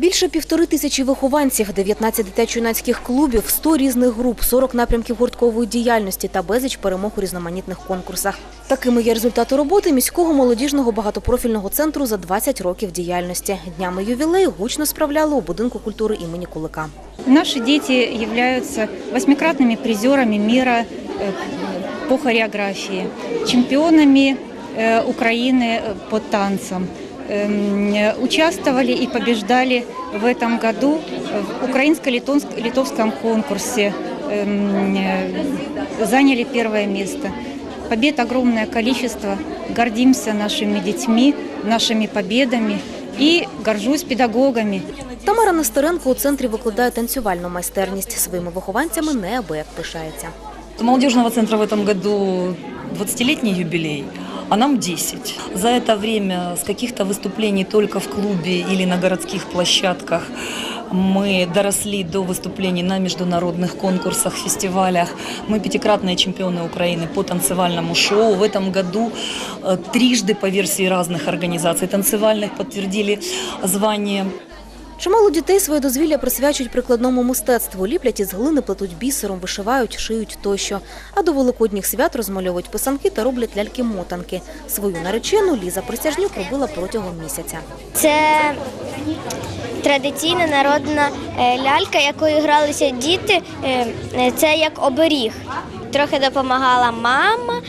Більше півтори тисячі вихованців, 19 дитячо-юнацьких клубів, 100 різних груп, 40 напрямків гурткової діяльності та безліч перемог у різноманітних конкурсах. Такими є результати роботи міського молодіжного багатопрофільного центру за 20 років діяльності. Днями ювілею гучно справляли у будинку культури імені Кулика. Наши дети являются восьмикратными призерами мира э, по хореографии, чемпионами э, Украины э, по танцам. Эм, э, Участвовали и побеждали в этом году в украинско-литовском конкурсе. Эм, э, Заняли первое место. Побед огромное количество. Гордимся нашими детьми, нашими победами и горжусь педагогами. Тамара Нестеренко у центрі викладає танцювальну майстерність. Своїми вихованцями неабияк пишається. У молодежного центра в этом году 20-летний юбилей, а нам 10. За это время с каких-то выступлений только в клубе или на городских площадках мы доросли до выступлений на международных конкурсах, фестивалях. Мы пятикратные чемпионы Украины по танцевальному шоу. В этом году э, трижды по версии разных организаций танцевальных подтвердили звание Чимало дітей своє дозвілля присвячують прикладному мистецтву. Ліплять із глини, плетуть бісером, вишивають, шиють тощо. А до великодніх свят розмальовують писанки та роблять ляльки-мотанки. Свою наречену Ліза Присяжнюк робила протягом місяця. Це традиційна народна е, лялька, якою гралися діти. Е, е, Це як оберіг. Трохи допомагала мама,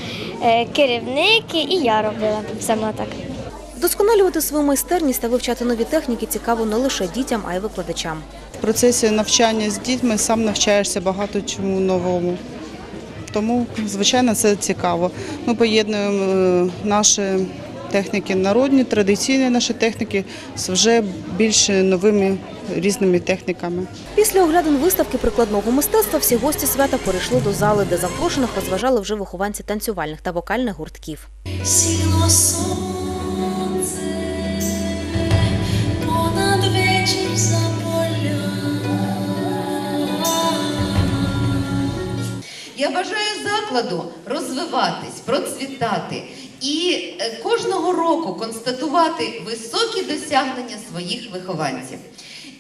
керівники, і я робила сама так. Вдосконалювати свою майстерність та вивчати нові техніки цікаво не лише дітям, а й викладачам. В процесі навчання з дітьми сам навчаєшся багато чому новому. Тому, звичайно, це цікаво. Ми поєднуємо е, наші техніки народні, традиційні наші техніки з вже більш новими різними техніками. Після оглядин виставки прикладного мистецтва всі гості свята перейшли до зали, де запрошених розважали вже вихованці танцювальних та вокальних гуртків. Я бажаю закладу розвиватись, процвітати і е, кожного року констатувати високі досягнення своїх вихованців.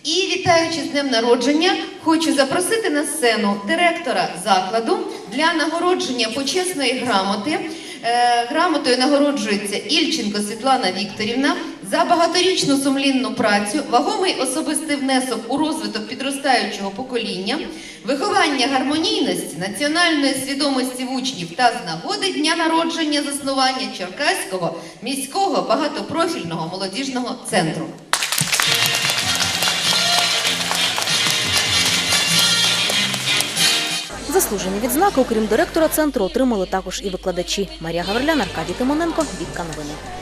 І вітаючи з днем народження, хочу запросити на сцену директора закладу для нагородження почесної грамоти. Е, Грамотою нагороджується Ільченко Світлана Вікторівна за багаторічну сумлінну працю, вагомий особистий внесок у розвиток підростаючого покоління, виховання гармонійності, національної свідомості в учнів та з нагоди дня народження заснування Черкаського міського багатопрофільного молодіжного центру. Заслужені відзнаки, окрім директора центру, отримали також і викладачі. Марія Гаврилян, Аркадій Тимоненко, Вікка Новини.